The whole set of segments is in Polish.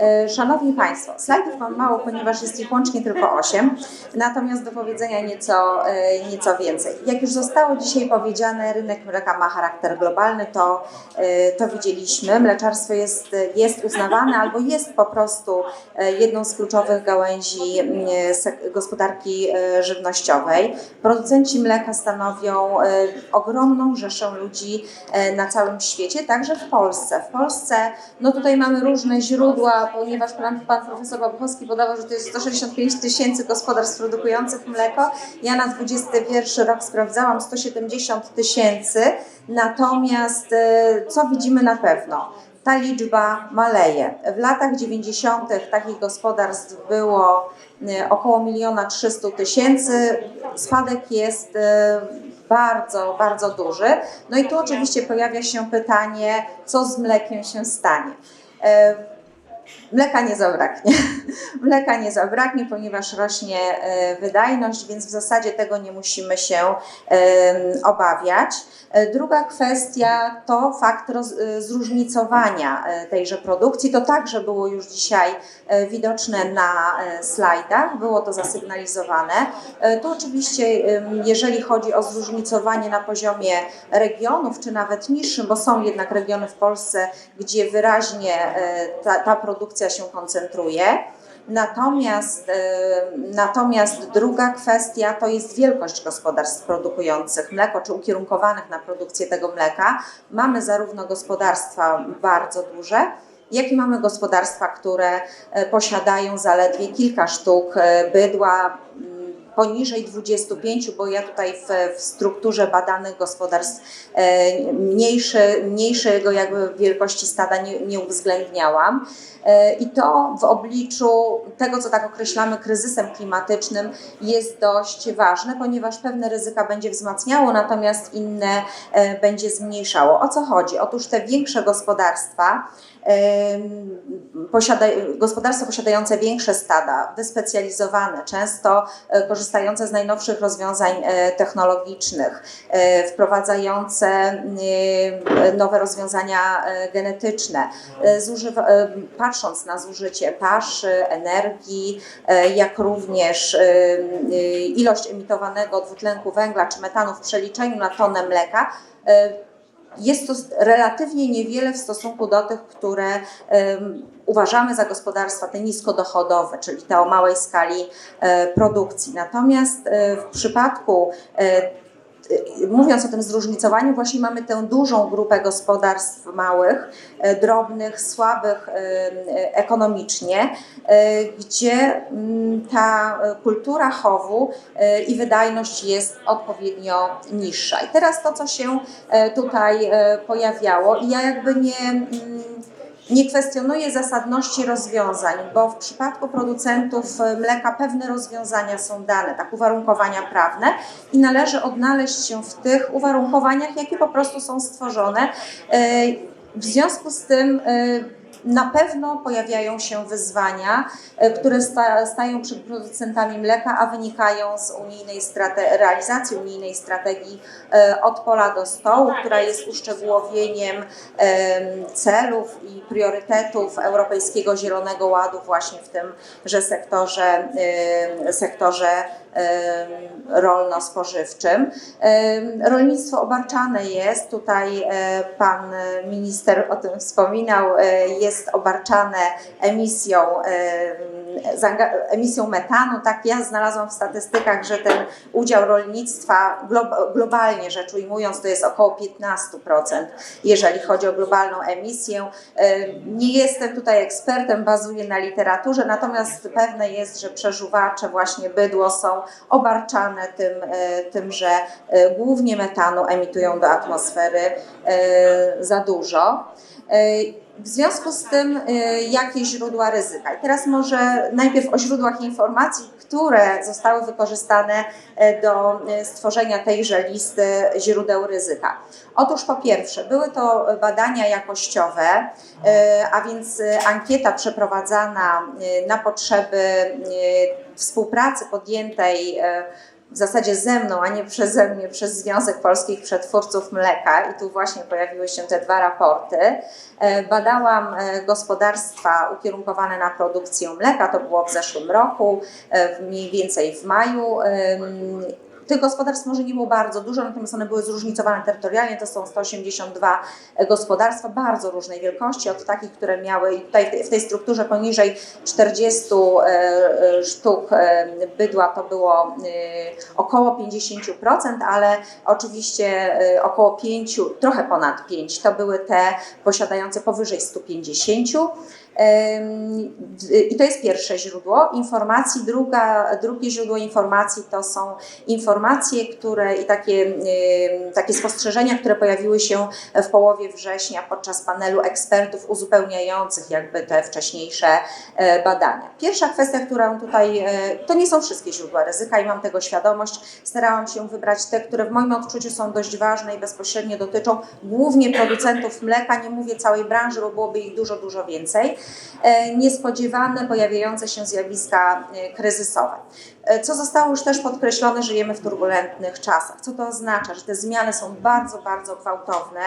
E, Szanowni Państwo, slajdów mam mało, ponieważ jest ich łącznie tylko 8, natomiast do powiedzenia nieco, e, nieco więcej. Jak już zostało dzisiaj powiedziane, rynek mleka ma charakter globalny, to, e, to widzieliśmy. Mleczarstwo jest, jest uznawane albo jest po prostu jedną z kluczowych gałęzi mm, gospodarki żywnościowej. Producenci mleka stanowią ogromną rzeszę ludzi na całym świecie, także w Polsce. W Polsce, no tutaj mamy różne źródła, ponieważ pan, pan profesor Babuchowski podawał, że to jest 165 tysięcy gospodarstw produkujących mleko. Ja na 21 rok sprawdzałam 170 tysięcy, natomiast e, co widzimy na pewno? Ta liczba maleje. W latach 90. takich gospodarstw było e, około miliona 300 tysięcy. Spadek jest e, bardzo, bardzo duży. No i tu oczywiście pojawia się pytanie, co z mlekiem się stanie. E, Mleka nie zabraknie. Mleka nie zabraknie, ponieważ rośnie e, wydajność, więc w zasadzie tego nie musimy się em, obawiać. E, Druga kwestia to fakt e, zróżnicowania e, tejże produkcji. To także było już dzisiaj e, widoczne na e, slajdach, było to zasygnalizowane. E, Tu oczywiście, jeżeli chodzi o zróżnicowanie na poziomie regionów, czy nawet niższym, bo są jednak regiony w Polsce, gdzie wyraźnie e, ta, ta produkcja się koncentruje. Natomiast, e, natomiast druga kwestia to jest wielkość gospodarstw produkujących mleko, czy ukierunkowanych na produkcję tego mleka. Mamy zarówno gospodarstwa bardzo duże, jak i mamy gospodarstwa, które e, posiadają zaledwie kilka sztuk e, bydła, poniżej 25, bo ja tutaj w, w strukturze badanych gospodarstw e, mniejszy, mniejszego jakby wielkości stada nie, nie uwzględniałam. E, I to w obliczu tego, co tak określamy kryzysem klimatycznym, jest dość ważne, ponieważ pewne ryzyka będzie wzmacniało, natomiast inne e, będzie zmniejszało. O co chodzi? Otóż te większe gospodarstwa, posiada, gospodarstwa posiadające większe stada, wyspecjalizowane, często e, korzystające z najnowszych rozwiązań e, technologicznych, e, wprowadzające nowe rozwiązania genetyczne, zużywa, patrząc na zużycie paszy, energii, jak również ilość emitowanego dwutlenku węgla czy metanu w przeliczeniu na tonę mleka, jest to relatywnie niewiele w stosunku do tych, które uważamy za gospodarstwa te niskodochodowe, czyli te o małej skali e, produkcji. Natomiast e, w przypadku e, Mówiąc o tym zróżnicowaniu, właśnie mamy tę dużą grupę gospodarstw małych, e, drobnych, słabych e, e, ekonomicznie, gdzie mm, ta kultura chowu i wydajność jest odpowiednio niższa. I teraz to, co się tutaj pojawiało, i ja jakby nie. Nie kwestionuję zasadności rozwiązań, bo w przypadku producentów e, mleka pewne rozwiązania są dane, tak uwarunkowania prawne i należy odnaleźć się w tych uwarunkowaniach, jakie po prostu są stworzone. E, W związku z tym e, na pewno pojawiają się wyzwania, e, które sta, stają przed producentami mleka, a wynikają z unijnej strate, realizacji unijnej strategii e, od pola do stołu, która jest uszczegółowieniem em, celów i priorytetów Europejskiego Zielonego Ładu właśnie w sektorze, em, sektorze em, rolno-spożywczym. Rolnictwo obarczane jest, tutaj e, pan minister o tym wspominał, e, jest obarczane emisją, emisją metanu. Tak ja znalazłam w statystykach, że ten udział rolnictwa glo- globalnie rzecz ujmując to jest około 15%, jeżeli chodzi o globalną emisję. Nie jestem tutaj ekspertem, bazuję na literaturze, natomiast pewne jest, że przeżuwacze, właśnie bydło są obarczane tym, e, tym że e, głównie metanu emitują do atmosfery e, za dużo. E, W związku z tym, e, jakie źródła ryzyka? I teraz może najpierw o źródłach informacji, które zostały wykorzystane e, do stworzenia tejże listy źródeł ryzyka. Otóż po pierwsze, były to badania jakościowe, a więc ankieta przeprowadzana na potrzeby współpracy podjętej w zasadzie ze mną, a nie przeze mnie, przez Związek Polskich Przetwórców Mleka i tu właśnie pojawiły się te dwa raporty. E, Badałam e, gospodarstwa ukierunkowane na produkcję mleka, to było w zeszłym roku, e, mniej więcej w maju. Tych gospodarstw może nie było bardzo dużo, natomiast one były zróżnicowane terytorialnie. To są 182 gospodarstwa bardzo różnej wielkości, od takich, które miały tutaj w tej- strukturze poniżej 40 e, e, sztuk e, bydła to było e, około 50%, ale oczywiście e, około 5, trochę ponad 5 to były te posiadające powyżej 150. I to jest pierwsze źródło informacji. Druga, drugie źródło informacji to są informacje, które i takie, takie spostrzeżenia, które pojawiły się w połowie września podczas panelu ekspertów uzupełniających jakby te wcześniejsze e, badania. Pierwsza kwestia, którą tutaj, e, to nie są wszystkie źródła ryzyka i mam tego świadomość. Starałam się wybrać te, które w moim odczuciu są dość ważne i bezpośrednio dotyczą głównie producentów mleka. Nie mówię całej branży, bo byłoby ich dużo, dużo więcej niespodziewane pojawiające się zjawiska e, kryzysowe. E, Co zostało już też podkreślone, żyjemy w turbulentnych czasach. Co to oznacza? Że te zmiany są bardzo, bardzo gwałtowne.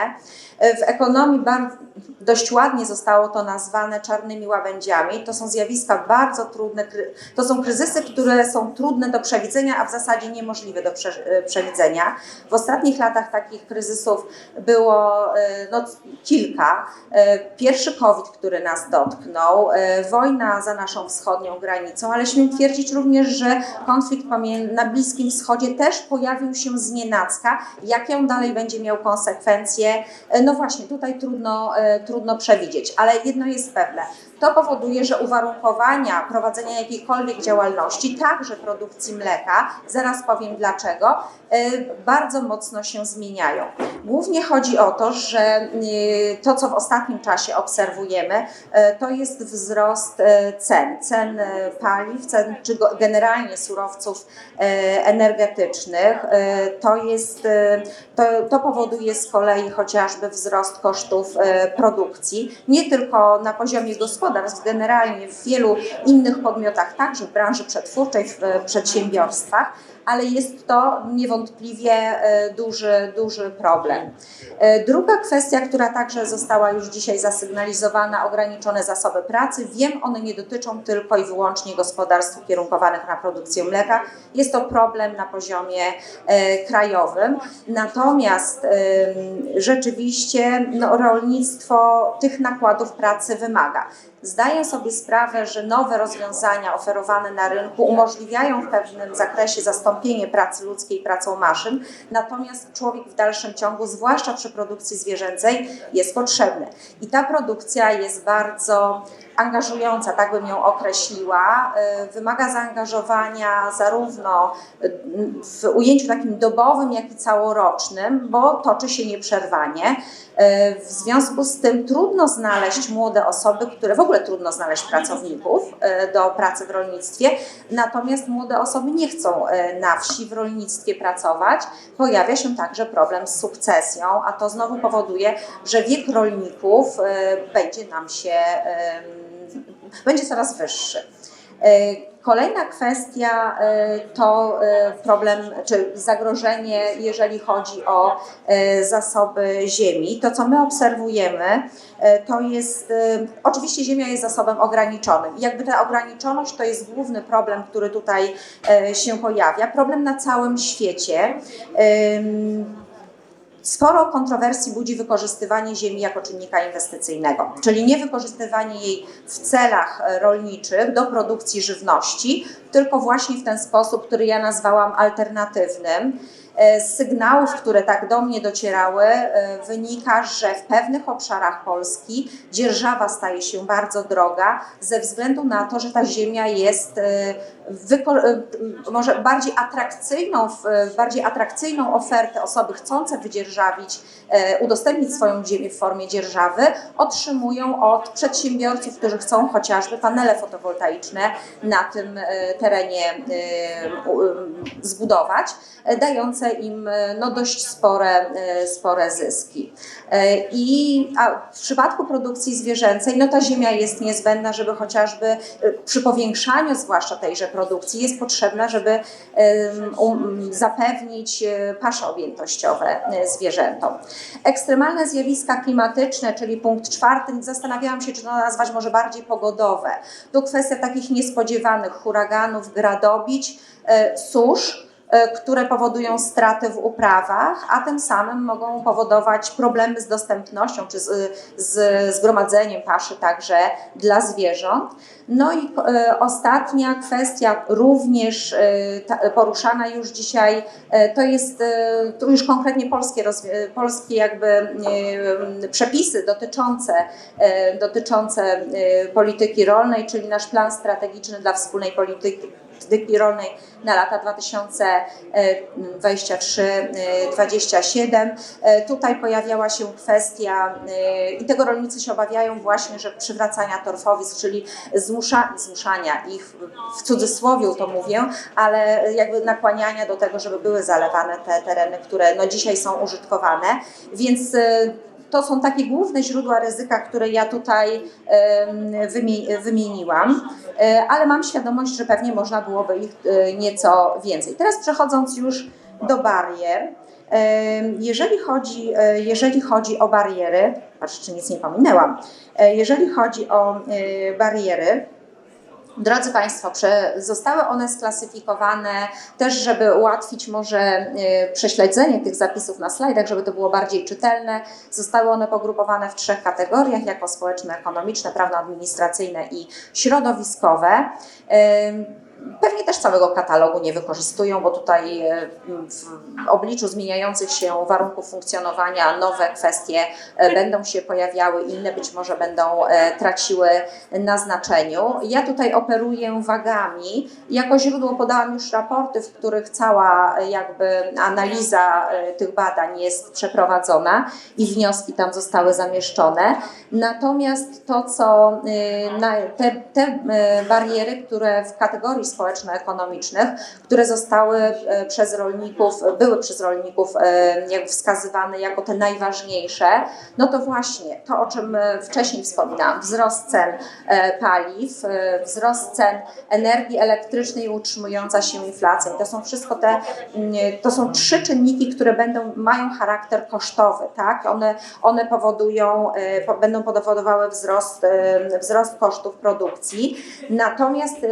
E, W ekonomii bar- dość ładnie zostało to nazwane czarnymi łabędziami. To są zjawiska bardzo trudne, to są kryzysy, które są trudne do przewidzenia, a w zasadzie niemożliwe do prze- e, przewidzenia. W ostatnich latach takich kryzysów było e, no, kilka. E, Pierwszy COVID, który nas dotknął, e, wojna za naszą wschodnią granicą, ale śmiem twierdzić również, że konflikt na Bliskim Wschodzie też pojawił się z nienacka. Jakie on dalej będzie miał konsekwencje? E, No właśnie, tutaj trudno, e, trudno przewidzieć, ale jedno jest pewne. To powoduje, że uwarunkowania prowadzenia jakiejkolwiek działalności, także produkcji mleka, zaraz powiem dlaczego, e, bardzo mocno się zmieniają. Głównie chodzi o to, że e, to, co w ostatnim czasie obserwujemy, e, to jest wzrost cen, cen paliw, cen czy generalnie surowców energetycznych. To, jest, to, to powoduje z kolei chociażby wzrost kosztów produkcji, nie tylko na poziomie gospodarstw, generalnie w wielu innych podmiotach, także w branży przetwórczej, w e, przedsiębiorstwach, ale jest to niewątpliwie e, duży, duży problem. E, Druga kwestia, która także została już dzisiaj zasygnalizowana, ograniczone zasoby pracy. Wiem, one nie dotyczą tylko i wyłącznie gospodarstw ukierunkowanych na produkcję mleka. Jest to problem na poziomie krajowym. Natomiast rzeczywiście no, rolnictwo tych nakładów pracy wymaga. Zdaję sobie sprawę, że nowe rozwiązania oferowane na rynku umożliwiają w pewnym zakresie zastąpienie pracy ludzkiej pracą maszyn, natomiast człowiek w dalszym ciągu, zwłaszcza przy produkcji zwierzęcej, jest potrzebny. I ta produkcja jest bardzo angażująca, tak bym ją określiła. E, Wymaga zaangażowania zarówno e, w ujęciu takim dobowym, jak i całorocznym, bo toczy się nieprzerwanie. E, W związku z tym trudno znaleźć młode osoby, które w ogóle trudno znaleźć pracowników do pracy w rolnictwie, natomiast młode osoby nie chcą na wsi w rolnictwie pracować. Pojawia się także problem z sukcesją, a to znowu powoduje, że wiek rolników będzie nam się będzie coraz wyższy. E, Kolejna kwestia e, to e, problem czy zagrożenie, jeżeli chodzi o zasoby ziemi. To, co my obserwujemy, to jest oczywiście ziemia jest zasobem ograniczonym. Jakby ta ograniczoność to jest główny problem, który tutaj się pojawia. Problem na całym świecie. Sporo kontrowersji budzi wykorzystywanie ziemi jako czynnika inwestycyjnego, czyli nie wykorzystywanie jej w celach e, rolniczych do produkcji żywności, tylko właśnie w ten sposób, który ja nazwałam alternatywnym. E, Z sygnałów, które tak do mnie docierały, e, wynika, że w pewnych obszarach Polski dzierżawa staje się bardzo droga ze względu na to, że ta ziemia jest e, może bardziej atrakcyjną, bardziej atrakcyjną ofertę osoby chcące wydzierżawić, udostępnić swoją ziemię w formie dzierżawy, otrzymują od przedsiębiorców, którzy chcą chociażby panele fotowoltaiczne na tym terenie zbudować, dające dające im e, no, dość spore, e, spore zyski. E, I w przypadku produkcji zwierzęcej, no ta ziemia jest niezbędna, żeby chociażby przy powiększaniu zwłaszcza tejże produkcji jest potrzebna, żeby um, zapewnić pasze objętościowe zwierzętom. Ekstremalne zjawiska klimatyczne, czyli punkt czwarty, zastanawiałam się, czy to nazwać może bardziej pogodowe. Tu kwestia takich niespodziewanych huraganów, gradobić, susz, które powodują straty w uprawach, a tym samym mogą powodować problemy z dostępnością czy z, z zgromadzeniem paszy także dla zwierząt. No i e, ostatnia kwestia, również e, poruszana już dzisiaj, e, to jest e, tu już konkretnie polskie, e, polskie jakby e, przepisy dotyczące, e, dotyczące e, polityki rolnej, czyli nasz plan strategiczny dla wspólnej polityki polityki rolnej na lata 2023-2027. Tutaj pojawiała się kwestia, e, i tego rolnicy się obawiają właśnie, że przywracania torfowisk, czyli zmusza, zmuszania ich, w cudzysłowie to mówię, ale jakby nakłaniania do tego, żeby były zalewane te tereny, które no dzisiaj są użytkowane. Więc e, to są takie główne źródła ryzyka, które ja tutaj wymieniłam, E, ale mam świadomość, że pewnie można byłoby ich e, nieco więcej. Teraz przechodząc już do barier. Jeżeli chodzi, e, jeżeli chodzi o bariery, patrz, czy nic nie pominęłam, jeżeli chodzi o bariery, Drodzy Państwo, zostały one sklasyfikowane też, żeby ułatwić może e, prześledzenie tych zapisów na slajdach, żeby to było bardziej czytelne. Zostały one pogrupowane w trzech kategoriach, jako społeczno-ekonomiczne, prawno-administracyjne i środowiskowe. Pewnie też całego katalogu nie wykorzystują, bo tutaj e, w obliczu zmieniających się warunków funkcjonowania nowe kwestie e, będą się pojawiały, inne być może będą e, traciły na znaczeniu. Ja tutaj operuję wagami. Jako źródło podałam już raporty, w których cała jakby analiza tych badań jest przeprowadzona i wnioski tam zostały zamieszczone. Natomiast to, co te, te bariery, które w kategorii społeczno-ekonomicznych, które zostały y, przez rolników, były przez rolników y, jakby wskazywane jako te najważniejsze, no to właśnie to, o czym y, wcześniej wspominałam, wzrost cen e, paliw, wzrost cen energii elektrycznej i utrzymująca się inflacja. To są wszystko te, mm, to są trzy czynniki, które będą, mają charakter kosztowy, tak? One, one powodują, e, po- będą powodowały wzrost, e, wzrost kosztów produkcji. Natomiast e,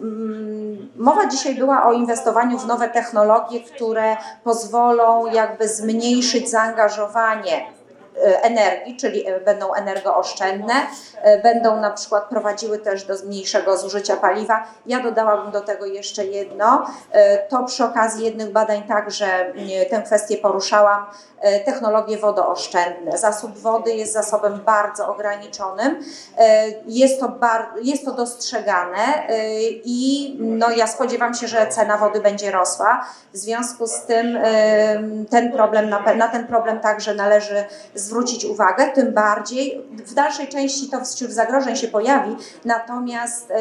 mm, mowa dzisiaj była o inwestowaniu w nowe technologie, które pozwolą jakby zmniejszyć zaangażowanie energii, czyli e, będą energooszczędne, e, będą na przykład prowadziły też do mniejszego zużycia paliwa. Ja dodałabym do tego jeszcze jedno, e, to przy okazji jednych badań także e, tę kwestię poruszałam, e, technologie wodooszczędne. Zasób wody jest zasobem bardzo ograniczonym, e, jest to, bar, jest to dostrzegane e, i no, ja spodziewam się, że cena wody będzie rosła. W związku z tym e, ten problem, na ten problem także należy zwrócić uwagę, tym bardziej w dalszej części to wśród zagrożeń się pojawi, natomiast,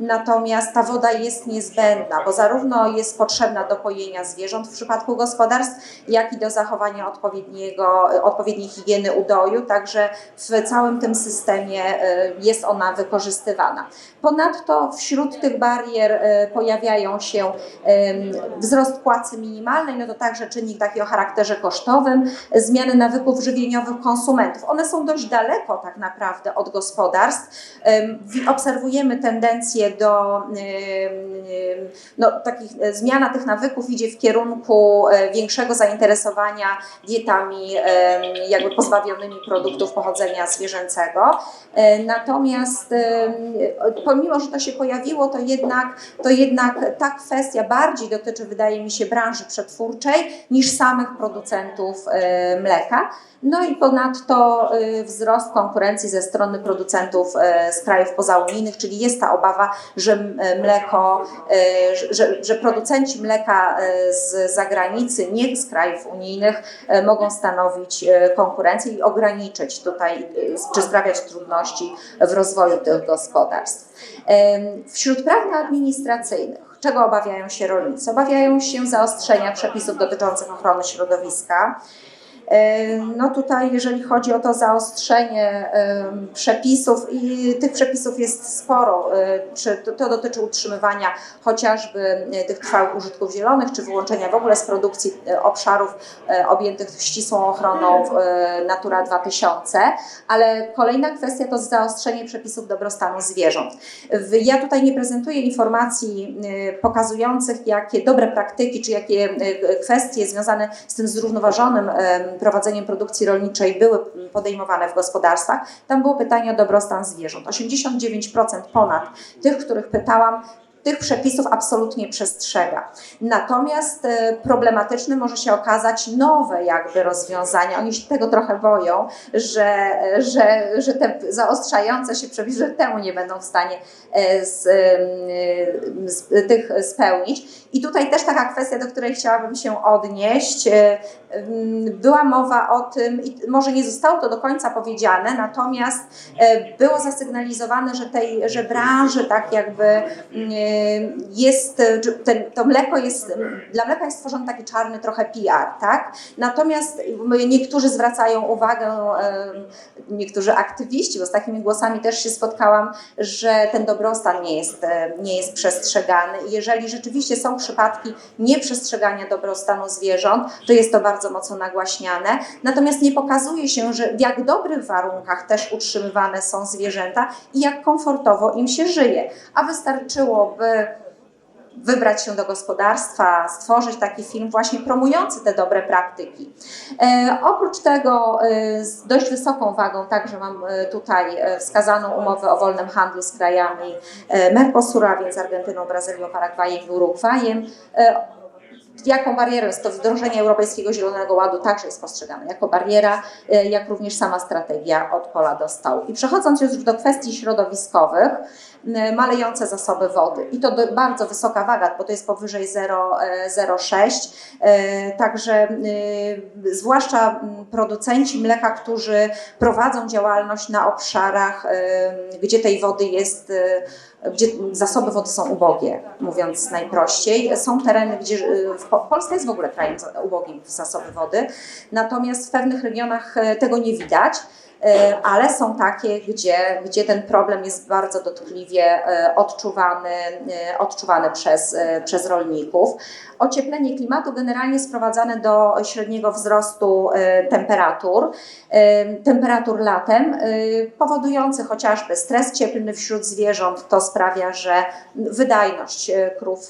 natomiast ta woda jest niezbędna, bo zarówno jest potrzebna do pojenia zwierząt w przypadku gospodarstw, jak i do zachowania odpowiedniego, odpowiedniej higieny udoju, także w całym tym systemie e, jest ona wykorzystywana. Ponadto wśród tych barier e, pojawiają się wzrost płacy minimalnej, no to także czynnik taki o charakterze kosztowym, zmiany nawyków żywieniowych konsumentów. One są dość daleko tak naprawdę od gospodarstw. Obserwujemy tendencję do no, takich e, zmiana tych nawyków idzie w kierunku e, większego zainteresowania dietami jakby pozbawionymi produktów pochodzenia zwierzęcego. E, Natomiast pomimo, że to się pojawiło, to jednak, to jednak ta kwestia bardziej dotyczy, wydaje mi się, branży przetwórczej niż samych producentów mleka. No i ponadto e, wzrost konkurencji ze strony producentów e, z krajów pozaunijnych, czyli jest ta obawa, że e, mleko, że- że, producenci mleka z zagranicy, nie z krajów unijnych, mogą stanowić konkurencję i ograniczyć tutaj, czy sprawiać trudności w rozwoju tych gospodarstw. Wśród praw administracyjnych, czego obawiają się rolnicy? Obawiają się zaostrzenia przepisów dotyczących ochrony środowiska. No tutaj, jeżeli chodzi o to zaostrzenie przepisów, i tych przepisów jest sporo, e, czy to, to dotyczy utrzymywania chociażby e, tych trwałych użytków zielonych, czy wyłączenia w ogóle z produkcji e, obszarów objętych ścisłą ochroną Natura 2000, ale kolejna kwestia to zaostrzenie przepisów dobrostanu zwierząt. Ja tutaj nie prezentuję informacji pokazujących, jakie dobre praktyki, czy jakie kwestie związane z tym zrównoważonym prowadzeniem produkcji rolniczej były podejmowane w gospodarstwach. Tam było pytanie o dobrostan zwierząt. 89% ponad tych, których pytałam, tych przepisów absolutnie przestrzega. Natomiast e, problematyczne może się okazać nowe jakby rozwiązania. Oni się tego trochę boją, że, że, że te zaostrzające się przepisy, że temu nie będą w stanie e, z, em, z tych spełnić. I tutaj też taka kwestia, do której chciałabym się odnieść. E, Była mowa o tym, może nie zostało to do końca powiedziane, natomiast e, było zasygnalizowane, że, tej, że branży tak jakby jest, że ten, to mleko jest, dla mleka jest stworzony taki czarny trochę PR, tak? Natomiast niektórzy zwracają uwagę, niektórzy aktywiści, bo z takimi głosami też się spotkałam, że ten dobrostan nie jest, e, nie jest przestrzegany. Jeżeli rzeczywiście są przypadki nieprzestrzegania dobrostanu zwierząt, to jest to bardzo mocno nagłaśniane. Natomiast nie pokazuje się, że w jak dobrych warunkach też utrzymywane są zwierzęta i jak komfortowo im się żyje. A wystarczyłoby wybrać się do gospodarstwa, stworzyć taki film właśnie promujący te dobre praktyki. E, oprócz tego e, z dość wysoką wagą także mam e, tutaj e, wskazaną umowę o wolnym handlu z krajami e, Mercosura, więc Argentyną, Brazylią, Paragwajem i Urugwajem. E, Jaką barierą jest to wdrożenie Europejskiego Zielonego Ładu także jest postrzegane jako bariera, e, jak również sama strategia od pola do stołu. I przechodząc już do kwestii środowiskowych, malejące zasoby wody i to bardzo wysoka waga, bo to jest powyżej 0, e, 0,6. E, Także e, zwłaszcza m, producenci mleka, którzy prowadzą działalność na obszarach, e, gdzie tej wody jest e, gdzie zasoby wody są ubogie, mówiąc najprościej. Są tereny, gdzie e, Polska jest w ogóle krajem ubogim w zasoby wody, natomiast w pewnych regionach e, tego nie widać. E, Ale są takie, gdzie, gdzie ten problem jest bardzo dotkliwie e, odczuwany, e, odczuwany przez, przez rolników. Ocieplenie klimatu generalnie sprowadzane do średniego wzrostu temperatur, temperatur latem, powodujący chociażby stres cieplny wśród zwierząt. To sprawia, że wydajność krów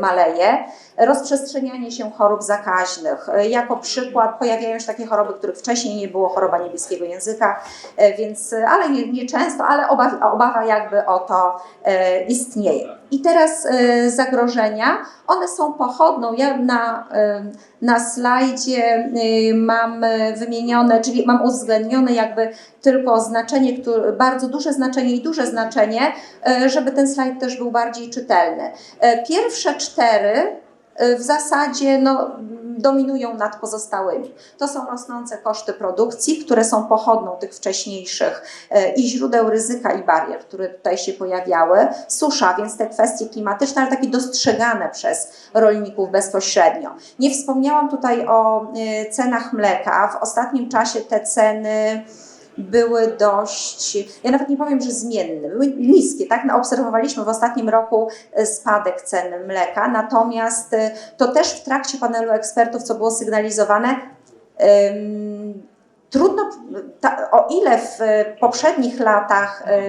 maleje. Rozprzestrzenianie się chorób zakaźnych. Jako przykład pojawiają się takie choroby, których wcześniej nie było, choroba niebieskiego języka, e, więc, e, ale nie, nie często, ale obawa, obawa jakby o to e, istnieje. I teraz zagrożenia, one są pochodną. Ja na, na slajdzie mam wymienione, czyli mam uwzględnione jakby tylko znaczenie, które, bardzo duże znaczenie i duże znaczenie, żeby ten slajd też był bardziej czytelny. Pierwsze cztery w zasadzie no, dominują nad pozostałymi. To są rosnące koszty produkcji, które są pochodną tych wcześniejszych e, i źródeł ryzyka i barier, które tutaj się pojawiały. Susza, więc te kwestie klimatyczne, ale takie dostrzegane przez rolników bezpośrednio. Nie wspomniałam tutaj o e, cenach mleka. W ostatnim czasie te ceny były dość, ja nawet nie powiem, że zmienne, były niskie, tak? No, Obserwowaliśmy w ostatnim roku e, spadek cen mleka, natomiast e, to też w trakcie panelu ekspertów, co było sygnalizowane, trudno, o ile w poprzednich latach e,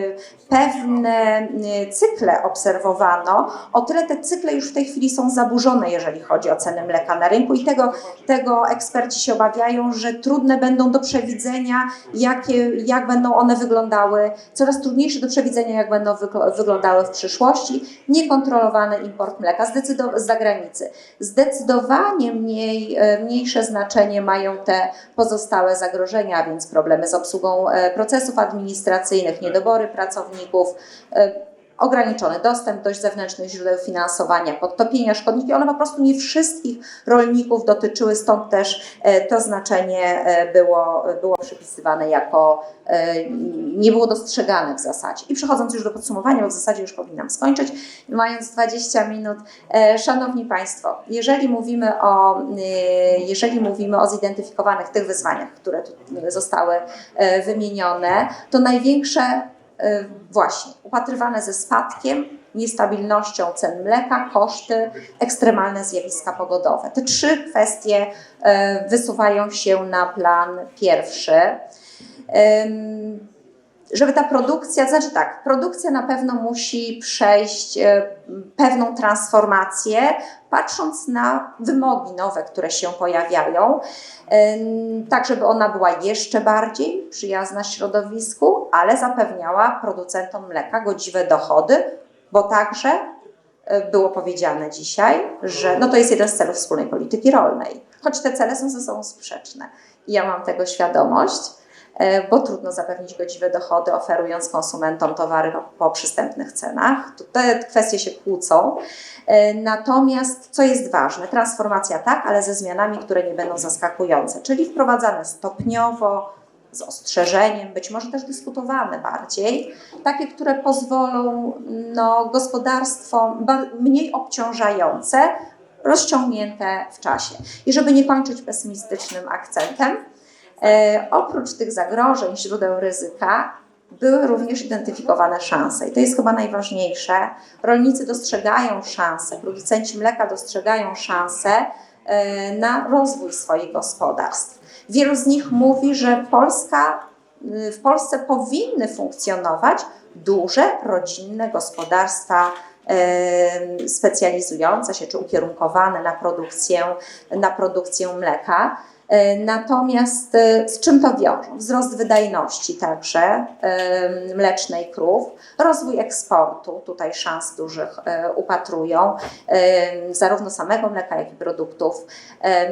pewne e, cykle obserwowano, o tyle te cykle już w tej chwili są zaburzone, jeżeli chodzi o ceny mleka na rynku i tego, tego eksperci się obawiają, że trudne będą do przewidzenia, jakie, jak będą one wyglądały, coraz trudniejsze do przewidzenia, jak będą wyglądały w przyszłości. Niekontrolowany import mleka z zagranicy. Zdecydowanie mniej, e, mniejsze znaczenie mają te pozostałe zagrożenia, więc problemy z obsługą e, procesów administracyjnych, niedobory pracowników. Ograniczony dostęp do zewnętrznych źródeł finansowania, podtopienia szkodniki, one po prostu nie wszystkich rolników dotyczyły, stąd też e, to znaczenie e, było, było przypisywane jako, e, nie było dostrzegane w zasadzie. I przechodząc już do podsumowania, bo w zasadzie już powinnam skończyć, mając 20 minut. Szanowni Państwo, jeżeli mówimy o, jeżeli mówimy o zidentyfikowanych tych wyzwaniach, które zostały wymienione, to największe właśnie upatrywane ze spadkiem, niestabilnością cen mleka, koszty, ekstremalne zjawiska pogodowe. Te trzy kwestie e, wysuwają się na plan pierwszy. Żeby ta produkcja, znaczy tak, produkcja na pewno musi przejść e, pewną transformację, patrząc na wymogi nowe, które się pojawiają, em, tak żeby ona była jeszcze bardziej przyjazna środowisku, ale zapewniała producentom mleka godziwe dochody, bo także e, było powiedziane dzisiaj, że no to jest jeden z celów wspólnej polityki rolnej, choć te cele są ze sobą sprzeczne. I ja mam tego świadomość, e, bo trudno zapewnić godziwe dochody, oferując konsumentom towary po przystępnych cenach. Te kwestie się kłócą. E, Natomiast, co jest ważne, transformacja tak, ale ze zmianami, które nie będą zaskakujące, czyli wprowadzane stopniowo, z ostrzeżeniem, być może też dyskutowane bardziej, takie, które pozwolą no, gospodarstwom mniej obciążające, rozciągnięte w czasie. I żeby nie kończyć pesymistycznym akcentem, e, oprócz tych zagrożeń, źródeł ryzyka, były również identyfikowane szanse. I to jest chyba najważniejsze. Rolnicy dostrzegają szanse, producenci mleka dostrzegają szanse e, na rozwój swoich gospodarstw. Wielu z nich mówi, że Polska, w Polsce powinny funkcjonować duże, rodzinne gospodarstwa e, specjalizujące się czy ukierunkowane na produkcję, na produkcję mleka. E, Natomiast e, z czym to wiążą? Wzrost wydajności także e, mlecznej krów, rozwój eksportu, tutaj szans dużych upatrują, zarówno samego mleka, jak i produktów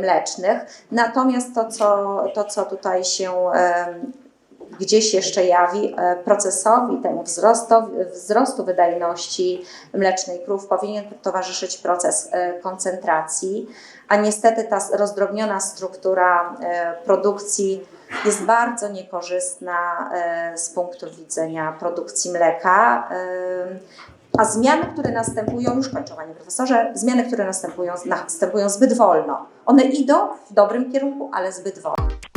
mlecznych. Natomiast to, co, to, co tutaj się gdzieś jeszcze jawi, e, procesowi temu wzrostu wydajności mlecznej krów powinien towarzyszyć proces e, koncentracji, a niestety ta rozdrobniona struktura e, produkcji jest bardzo niekorzystna z punktu widzenia produkcji mleka. A zmiany, które następują, już kończę Panie Profesorze, zmiany, które następują, następują zbyt wolno. One idą w dobrym kierunku, ale zbyt wolno.